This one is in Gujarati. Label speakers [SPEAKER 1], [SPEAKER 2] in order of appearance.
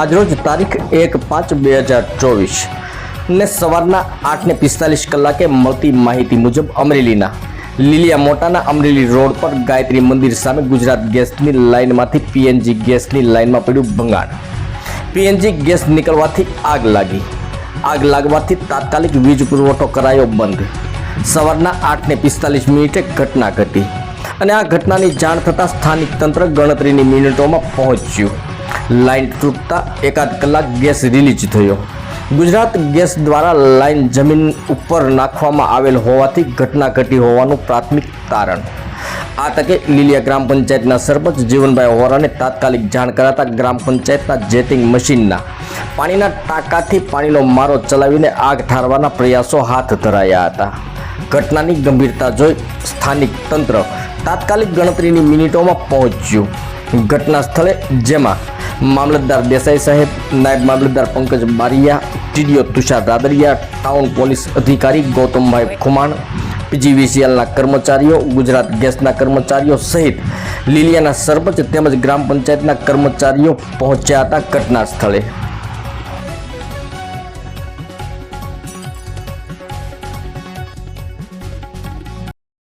[SPEAKER 1] આજરોજ તારીખ એક પાંચ બે હજાર ચોવીસ. ને સવારના આઠને પિસ્તાલીસ કલાકે મળતી માહિતી મુજબ અમરેલીના લીલિયા મોટાના અમરેલી રોડ પર ગાયત્રી મંદિર સામે ગુજરાત ગેસની લાઇનમાંથી પીએનજી ગેસની લાઇનમાં પડ્યું ભંગાણ પીએનજી ગેસ નીકળવાથી આગ લાગી. આગ લાગવાથી તાત્કાલિક વીજ પુરવઠો કરાયો બંધ. સવારના આઠને પિસ્તાલીસ મિનિટે ઘટના ઘટી. અને આ ઘટનાની જાણ થતાં સ્થાનિક તંત્ર ગણતરીની મિનિટોમાં પહોંચ્યું. લાઇન તૂટતા એકાદ કલાક ગેસ રિલીઝ થયો. ગુજરાત ગેસ દ્વારા લાઇન જમીન ઉપર નાખવામાં આવેલ હોવાથી ઘટના ઘટી હોવાનું પ્રાથમિક તારણ. આ તકે લીલિયા ગ્રામ પંચાયતના સરપંચ જીવનભાઈ હોરાને તાત્કાલિક જાણ કરાતા ગ્રામ પંચાયતના જેટિંગ મશીનના પાણીના ટાંકાથી પાણીનો મારો ચલાવીને આગ ઠારવાના પ્રયાસો હાથ ધરાયા હતા. ઘટનાની ગંભીરતા જોઈ સ્થાનિક તંત્ર તાત્કાલિક ગણતરીની મિનિટોમાં પહોંચ્યું. ઘટના સ્થળે જેમાં મામલતદાર દેસાઈ સાહેબ, નાયબ મામલતદાર Pankaj Bariya, TDO Tushar Radariya town police અધિકારી ગૌતમભાઈ ખુમાણ, પીજીવીસીએલના કર્મચારીઓ, ગુજરાત ગેસના કર્મચારીઓ સહિત લીલિયાના સરપંચ તેમજ ગ્રામ પંચાયતના કર્મચારીઓ પહોંચ્યા હતા ઘટના સ્થળે